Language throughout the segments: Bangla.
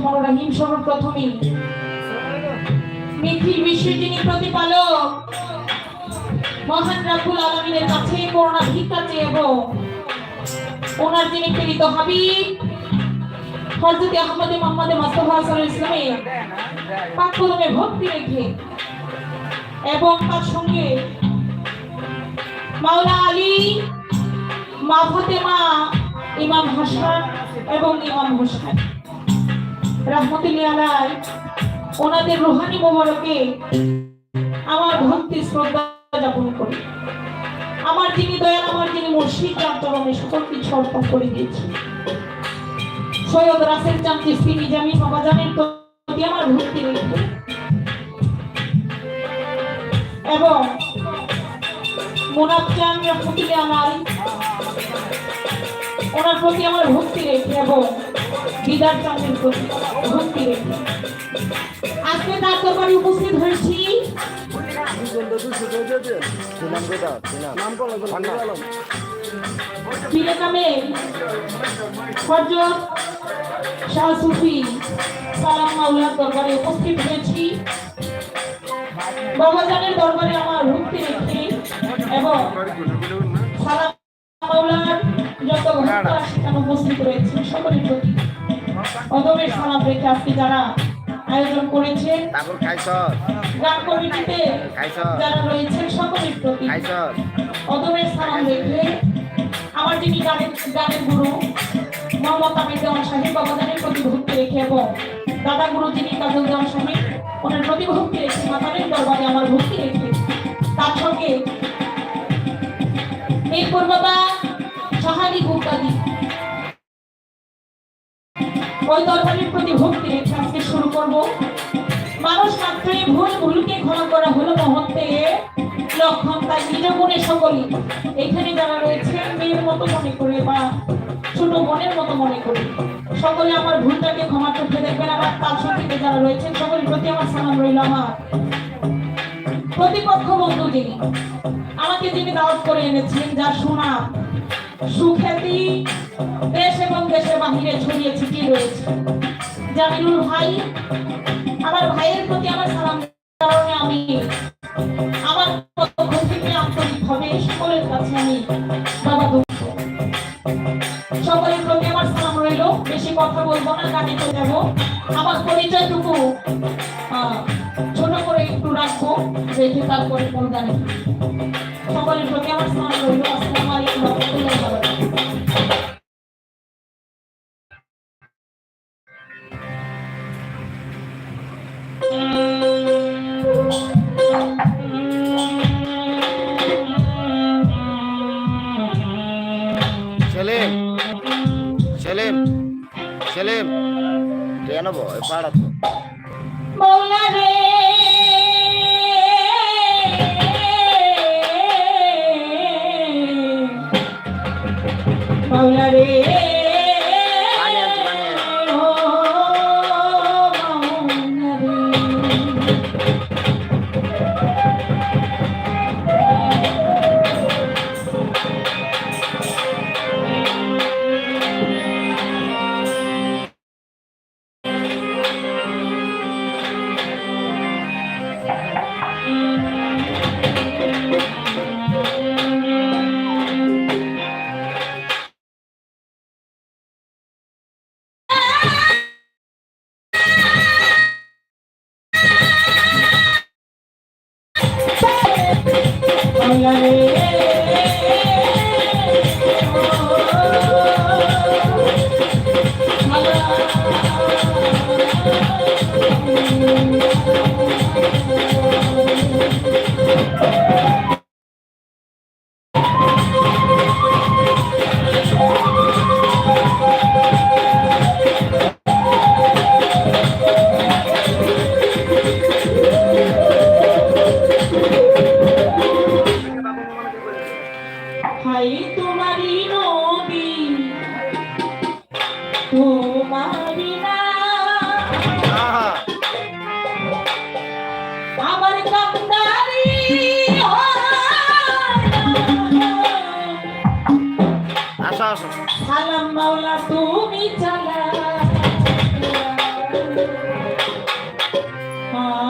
রহমানির রহিম সর্বপ্রথমে নিখিল বিশ্বের যিনি প্রতিপালক, মহান রাব্বুল আলামিনের কাছে করুণা ভিক্ষা চেয়েব। ওনার যিনি প্রেরিত হাবিব, হযরত আহমদ মোহাম্মদ মুস্তাফা আলাইহি ইসলামের পাক কলমে ভক্তি রেখে এবং তার সঙ্গে মাওলা আলী, মা ফাতেমা, ইমাম হাসান এবং ইমাম হোসেন। রহমতুল্লাহ ওনাদের রুহানি মোবারকে আমার ভক্তি শ্রদ্ধা জ্ঞাপন করি। আমার যিনি দয়াল, আমার যিনি মুর্শিদ চরণে সকল কিছু অর্পণ করে দিয়েছি। সৈয়দ রাসেল চান চিস্তি নিজামী বাবাজানের প্রতি আমার ভক্তি রেখে এবং মোনাব চান রহমতুল্লাহ আলাই ওনার প্রতি আমার ভক্তি রেখে এবং আজকে তার দরবারে উপস্থিত হয়েছি সুফি সালাম মাওলার দরবারে উপস্থিত হয়েছি বাবাজানের দরবারে আমার ভক্তি রেখে এবং সালাম যত উপস্থিত রয়েছে সকলের প্রতি অদমের রেখে আজকে যারা আয়োজন গান কমিটিতে যারা রয়েছেন সকলের প্রতি অদমের সালাম রেখে আমার যিনি গানের গানের গুরু মোহাম্মদ আমির দেওয়ান সাহেব বাবাজানের প্রতি ভক্তি রেখে এবং দাদা গুরু যিনি কাজল দেওয়ান সাহেব ওনার প্রতি ভক্তি রেখে মাতানের দরবারে আমার ভক্তি রেখে তার সঙ্গে এরপর বাবা ওই দরবারের প্রতি ভক্তি রেখে আজকে শুরু করব। মানুষ মাত্রই ভুল ভুলকে ক্ষমা করা হলো মহত্বে। লক্ষণ তাই নিজ মনে সকলে এখানে যারা রয়েছে, মেয়ের মতো মনে করে বা ছোট বোনের মতো মনে করে। সকলে আমার ভুলটাকে ক্ষমা করতে দেখবেন। আমার তার সাথে যারা রয়েছেন, সকলের প্রতি আমার সালাম রইল আমার। প্রতিপক্ষ বন্ধু যিনি, আমাকে যিনি দাওয়াত করে এনেছেন, যার সুনাম, সুখ্যাতি দেশ বাহিরে ছড়িয়ে ছিটিয়ে রয়েছে। জামিনুল ভাই, আমার ভাইয়ের প্রতি আমার সালাম কারণে আমি আমার সকলের কাছে আমি বাবা সকলের প্রতি আমার সালাম রইল। বেশি কথা বলব না চলে যাব। আমার পরিচয়টুকু ছোট করে একটু রাখব, রেখে তারপরে কোন গানে সকলের প্রতি আমার সালাম রইল। আসসালামু আলাইকুম রাহমাতুল্লাহি জানাব পাড়া তো। আসো আসো। সালাম মাওলা তুমি চালা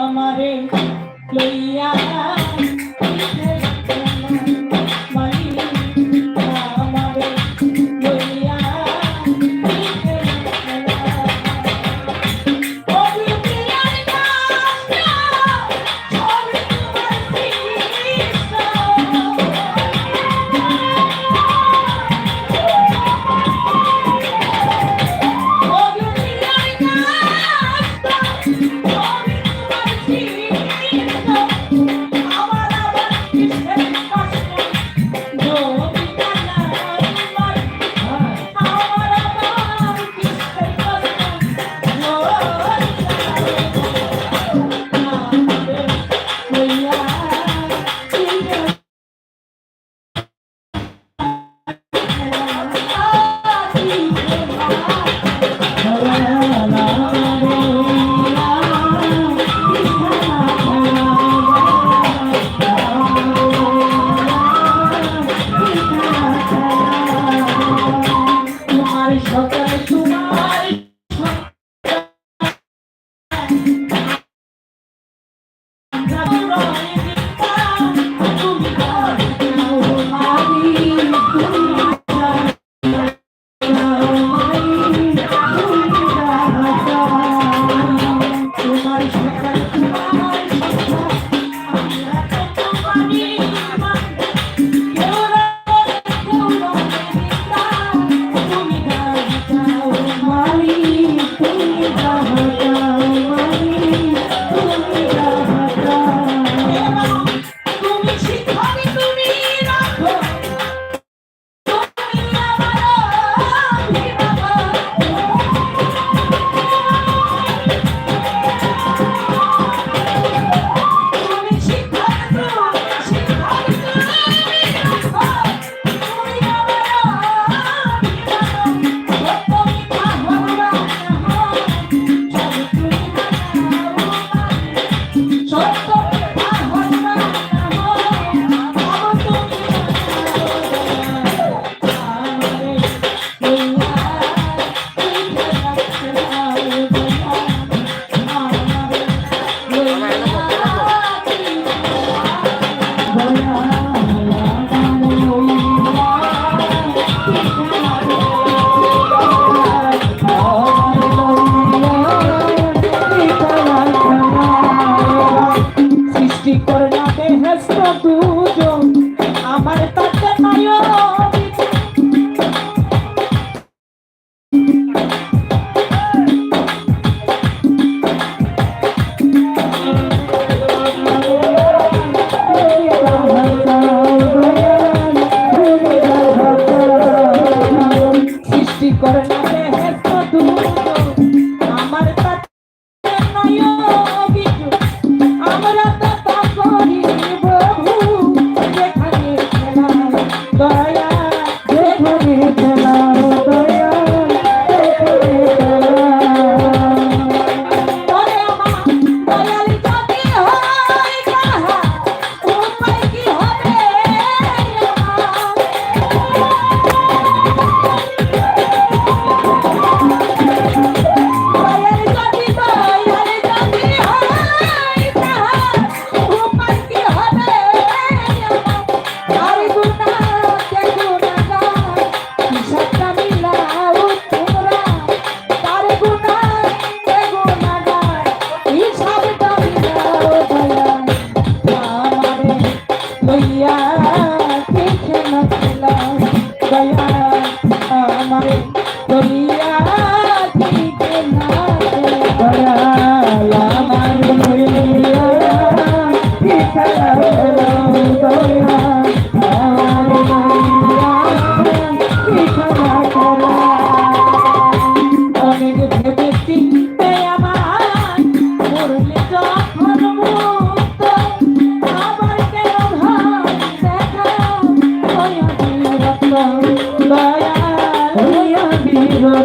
আমারে লই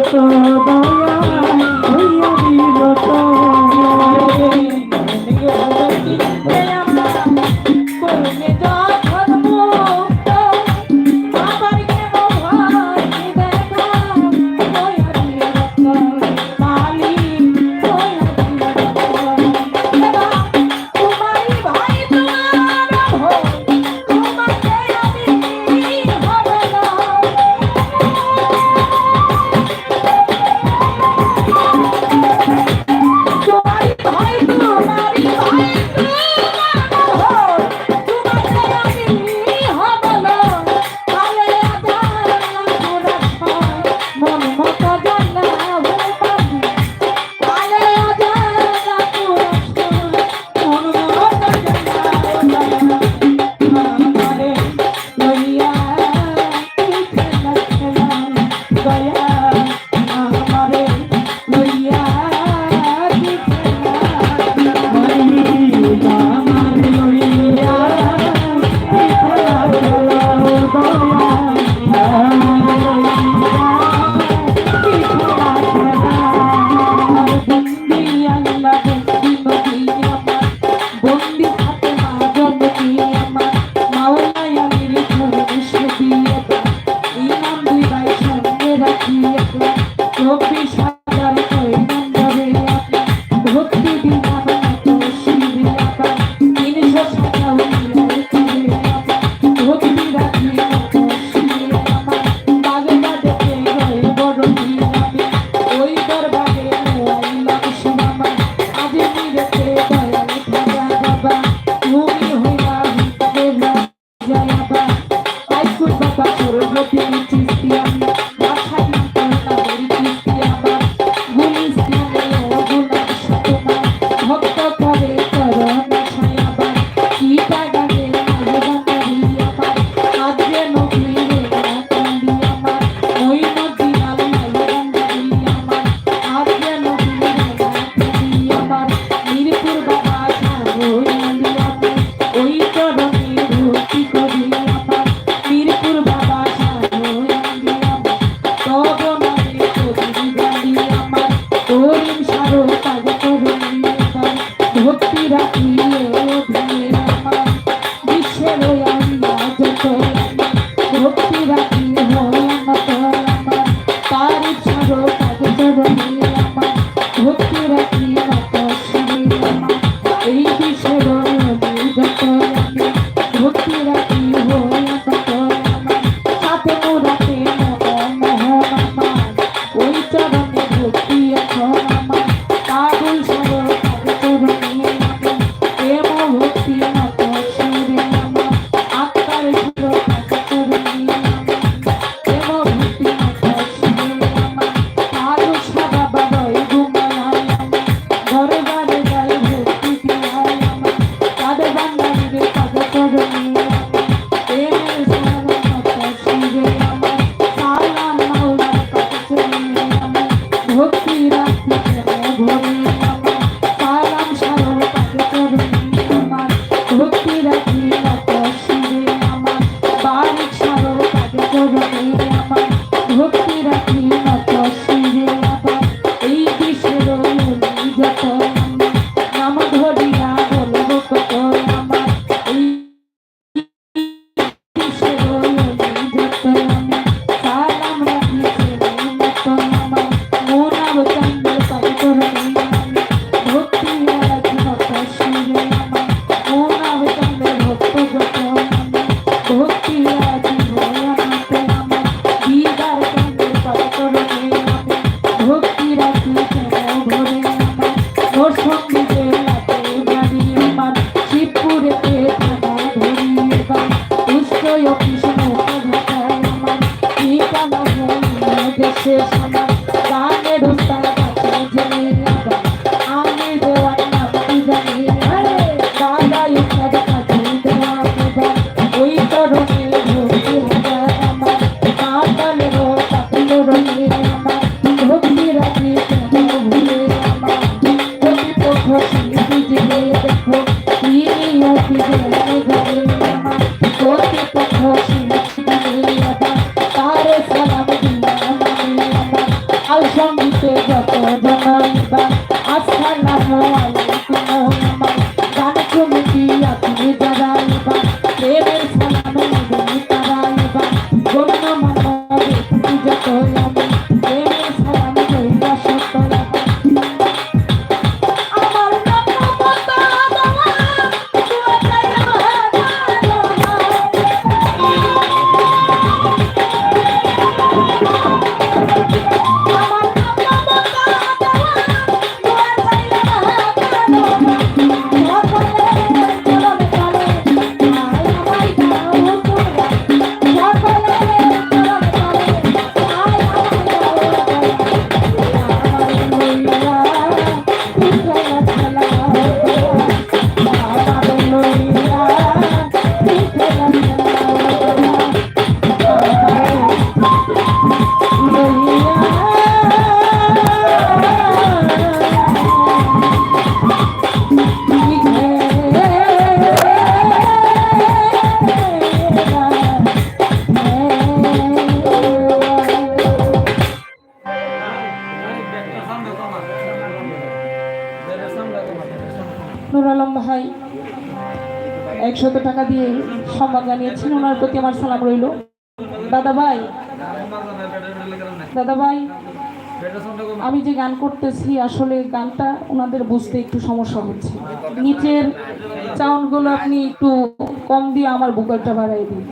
Oh. জানিয়েছেন, ওনার প্রতি আমার সালাম রইল। দাদা ভাই দাদা ভাই, আমি যে গান করতেছি, আসলে গানটা ওনাদের বুঝতে একটু সমস্যা হচ্ছে। নিচের চাউনগুলো আপনি একটু কম দিয়ে আমার বুকারটা বাড়াই দিন।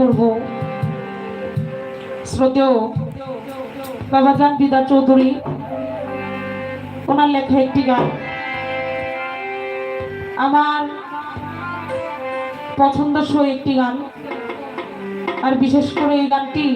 করব। শ্রদ্ধেয় বাবাজান দিদা চৌধুরী, ওনার লেখা একটি গান। আমার পছন্দসই একটি গান। আর বিশেষ করে এই গানটি